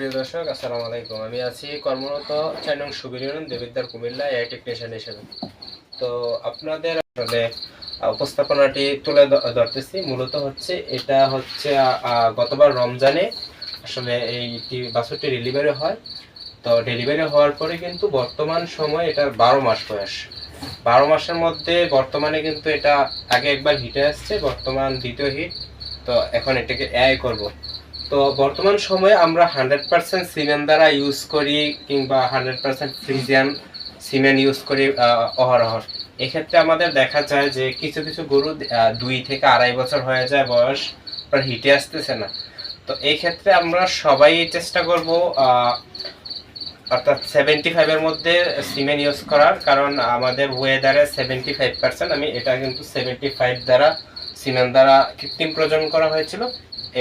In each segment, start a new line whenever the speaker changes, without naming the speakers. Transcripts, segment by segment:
প্রিয় দর্শক, আসসালামু আলাইকুম। আমি আছি কর্মরত চার নং সুবির দেবিদ্বার কুমিল্লা এআই টেকনিশিয়ান হিসেবে। তো আপনাদের আসলে উপস্থাপনাটি তুলে ধরতেছি। মূলত হচ্ছে এটা হচ্ছে গতবার রমজানে আসলে এই বাছুরটি ডেলিভারি হয়। তো ডেলিভারি হওয়ার পরে কিন্তু বর্তমান সময় এটার বারো মাস বয়স। বারো মাসের মধ্যে বর্তমানে কিন্তু এটা আগে একবার হিটে আসছে, বর্তমান দ্বিতীয় হিট। তো এখন এটাকে এআই করব। তো বর্তমান সময়ে আমরা হান্ড্রেড পার্সেন্ট সিমেন্ট দ্বারা ইউজ করি কিংবা hundred percent Friesian semen use করি অহরহ। এক্ষেত্রে আমাদের দেখা যায় যে কিছু কিছু গরু দুই থেকে আড়াই বছর হয়ে যায় বয়স পর হিটে আসতেছে না। তো এই ক্ষেত্রে আমরা সবাই চেষ্টা করব অর্থাৎ সেভেন্টি ফাইভের মধ্যে সিমেন্ট ইউজ করার, কারণ আমাদের ওয়েদারে সেভেন্টি ফাইভ পার্সেন্ট আমি এটা কিন্তু সেভেন্টি ফাইভ দ্বারা সিমেন্ট দ্বারা কৃত্রিম প্রজন করা হয়েছিল।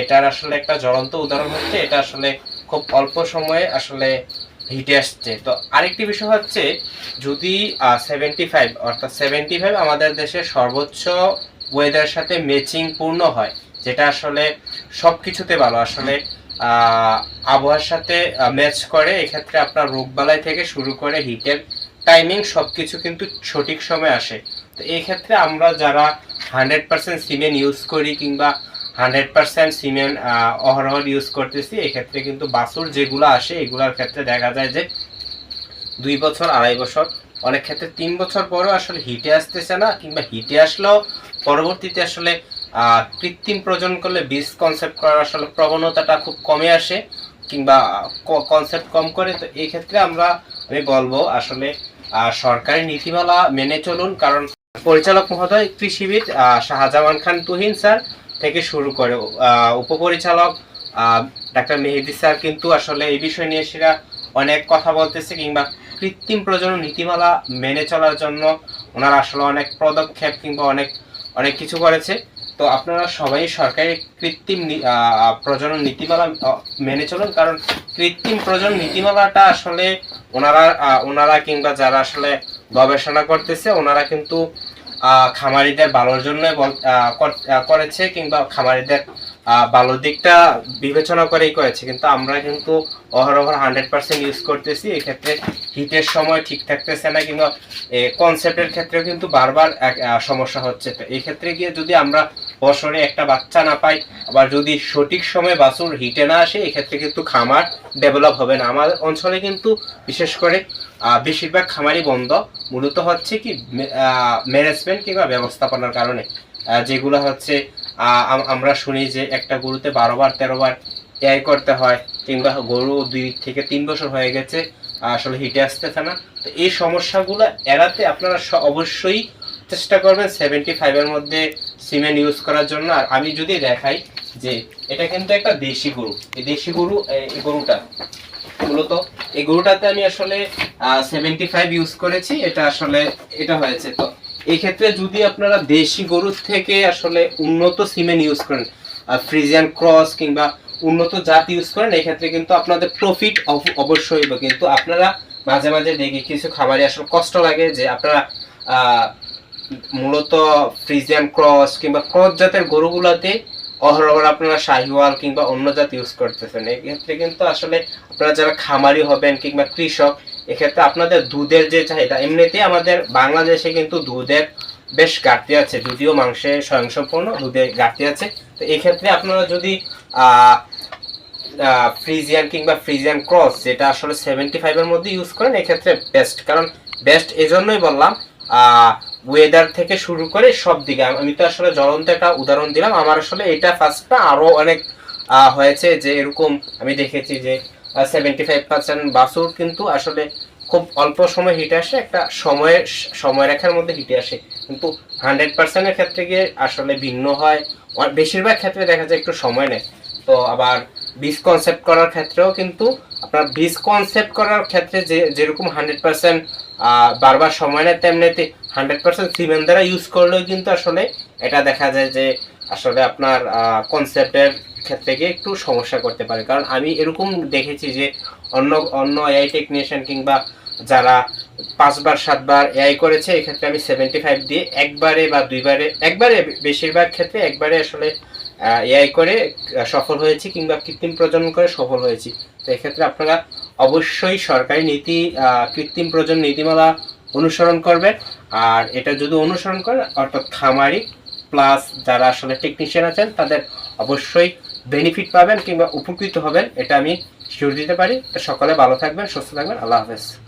এটার আসলে একটা জ্বলন্ত উদাহরণ হচ্ছে, এটা আসলে খুব অল্প সময়ে আসলে হিটে আসছে। তো আরেকটি বিষয় হচ্ছে, যদি সেভেন্টি ফাইভ অর্থাৎ সেভেন্টি ফাইভ আমাদের দেশের সর্বোচ্চ ওয়েদারের সাথে ম্যাচিং পূর্ণ হয়, যেটা আসলে সব কিছুতে ভালো। আসলে আবহাওয়ার সাথে ম্যাচ করে, এক্ষেত্রে আপনার রোগবালাই থেকে শুরু করে হিটের টাইমিং সব কিছু কিন্তু সঠিক সময় আসে। তো এই ক্ষেত্রে আমরা যারা হান্ড্রেড পার্সেন্ট সিমেন্ট ইউজ করি কিংবা হান্ড্রেড পার্সেন্ট সিমেন্ট অহরহ ইউজ করতেছি, এক্ষেত্রে কিন্তু বাছুর যেগুলো আসে, এগুলোর ক্ষেত্রে দেখা যায় যে দুই বছর, আড়াই বছর, অনেক ক্ষেত্রে তিন বছর পরেও আসলে হিটে আসতেছে না কিংবা হিটে আসলেও পরবর্তীতে আসলে কৃত্রিম প্রজন করলে বীজ কনসেপ্ট করার আসলে প্রবণতাটা খুব কমে আসে কিংবা কনসেপ্ট কম করে। তো এই ক্ষেত্রে আমরা আমি বলব আসলে সরকারি নীতিমালা মেনে চলুন, কারণ পরিচালক মহোদয় কৃষিবিদ শাহজামান খান তুহিন স্যার থেকে শুরু করে উপপরিচালক ডাক্তার মেহেদি স্যার কিন্তু আসলে এই বিষয় নিয়ে সেরা অনেক কথা বলতেছে কিংবা কৃত্রিম প্রজনন নীতিমালা মেনে চলার জন্য ওনারা আসলে অনেক পদক্ষেপ কিংবা অনেক অনেক কিছু করেছে। তো আপনারা সবাই সরকারি কৃত্রিম প্রজনন নীতিমালা মেনে চলুন কারণ কৃত্রিম প্রজনন নীতিমালাটা আসলে ওনারা ওনারা কিংবা যারা আসলে গবেষণা করতেছে, ওনারা কিন্তু খামারিদের ভালোর জন্য করেছে কিংবা খামারিদের ভালোর দিকটা বিবেচনা করেই করেছে। কিন্তু আমরা কিন্তু অহরহ হান্ড্রেড পার্সেন্ট ইউজ করতেছি, এক্ষেত্রে হিটের সময় ঠিক থাকতেছে না কিংবা কনসেপ্টের ক্ষেত্রেও কিন্তু বারবার সমস্যা হচ্ছে। তো এই ক্ষেত্রে গিয়ে যদি আমরা বছরে একটা বাচ্চা না পাই, আবার যদি সঠিক সময়ে বাছুর হিটে না আসে, এক্ষেত্রে কিন্তু খামার ডেভেলপ হবে না। আমাদের অঞ্চলে কিন্তু বিশেষ করে বেশিরভাগ খামারই বন্ধ। মূলত হচ্ছে কি ম্যানেজমেন্ট কিংবা ব্যবস্থাপনার কারণে যেগুলো হচ্ছে আমরা শুনি যে একটা গরুতে বারো বার তেরো বার এআই করতে হয়, কিংবা গরু দুই থেকে তিন বছর হয়ে গেছে, আসলে হিটে আসতেছে না। তো এই সমস্যাগুলো এড়াতে আপনারা অবশ্যই চেষ্টা করবেন সেভেন্টি ফাইভের মধ্যে সিমেন্ট ইউজ করার জন্য। আর আমি যদি দেখাই যে, এটা কিন্তু একটা দেশি গরু। এই দেশি গরু, এই গরুটা মূলত এই গরুটাতে আমি আসলে সেভেন্টি ফাইভ ইউজ করেছি, এটা আসলে, এটা হয়েছে। তো এই ক্ষেত্রে যদি আপনারা দেশি গরুর থেকে আসলে উন্নত সিমেন্ট ইউজ করেন ফ্রিজিয়ান ক্রস কিংবা উন্নত জাত ইউজ করেন, এই ক্ষেত্রে কিন্তু আপনাদের প্রফিট অবশ্যই কিন্তু আপনারা মাঝে মাঝে দেখি কিছু খাবারে আসলে কষ্ট লাগে যে আপনারা মূলত ফ্রিজিয়ান ক্রস কিংবা ক্রস জাতের গরুগুলোতে অহরহ আপনারা শাহিওয়াল কিংবা অন্য জাত ইউজ করতেছেন, এক্ষেত্রে কিন্তু আসলে আপনারা যারা খামারি হবেন কিংবা কৃষক, এক্ষেত্রে আপনাদের দুধের যে চাহিদা, এমনিতেই আমাদের বাংলাদেশে কিন্তু দুধের বেশ ঘাটতি আছে যদিও মাংসে স্বয়ংসম্পূর্ণ দুধে ঘাটতি আছে। তো এক্ষেত্রে আপনারা যদি ফ্রিজিয়ান কিংবা ফ্রিজিয়ান ক্রস, যেটা আসলে সেভেন্টি ফাইভের মধ্যে ইউজ করেন, এক্ষেত্রে বেস্ট কারণ বেস্ট এজন্যই বললাম ওয়েদার থেকে শুরু করে সব দিকে। আমি তো আসলে জ্বলন্ত একটা উদাহরণ দিলাম। আমার আসলে এটা ফার্স্টটা আরও অনেক হয়েছে যে এরকম আমি দেখেছি যে সেভেন্টি ফাইভ পার্সেন্ট বাসুর কিন্তু আসলে খুব অল্প সময় হিটে আসে, একটা সময়ের, সময় রেখার মধ্যে হিটে আসে। কিন্তু হান্ড্রেড পার্সেন্টের ক্ষেত্রে গিয়ে আসলে ভিন্ন হয়। বেশিরভাগ ক্ষেত্রে দেখা যায় একটু সময় নেয়। তো আবার বীজ কনসেপ্ট করার ক্ষেত্রেও কিন্তু আপনার বীজ কনসেপ্ট করার ক্ষেত্রে যে, যেরকম হান্ড্রেড পার্সেন্ট বারবার সময় নেয়, তেমনিতে হান্ড্রেড পার্সেন্ট সিমেন্ট দ্বারা ইউজ করলেও কিন্তু আসলে এটা দেখা যায় যে আসলে আপনার কনসেপ্টের ক্ষেত্রে গিয়ে একটু সমস্যা করতে পারে। কারণ আমি এরকম দেখেছি যে অন্য অন্য এআই টেকনিশিয়ান কিংবা যারা পাঁচবার, সাতবার এআই করেছে, এক্ষেত্রে আমি সেভেন্টি ফাইভ দিয়ে একবারে বা দুইবারে, একবারে বেশিরভাগ ক্ষেত্রে একবারে আসলে এআই করে সফল হয়েছি কিংবা কৃত্রিম প্রজনন করে সফল হয়েছি। তো এক্ষেত্রে আপনারা অবশ্যই সরকারি নীতি কৃত্রিম প্রজনন নীতিমালা অনুসরণ করবেন। আর এটা যদি অনুসরণ করেন অর্থাৎ খামারি প্লাস যারা আসলে টেকনিশিয়ান আছেন, তাদের অবশ্যই বেনিফিট পাবেন কিংবা উপকৃত হবেন। এটা আমি শিওর দিতে পারি। সকলে ভালো থাকবেন, সুস্থ থাকবেন। আল্লাহ হাফেজ।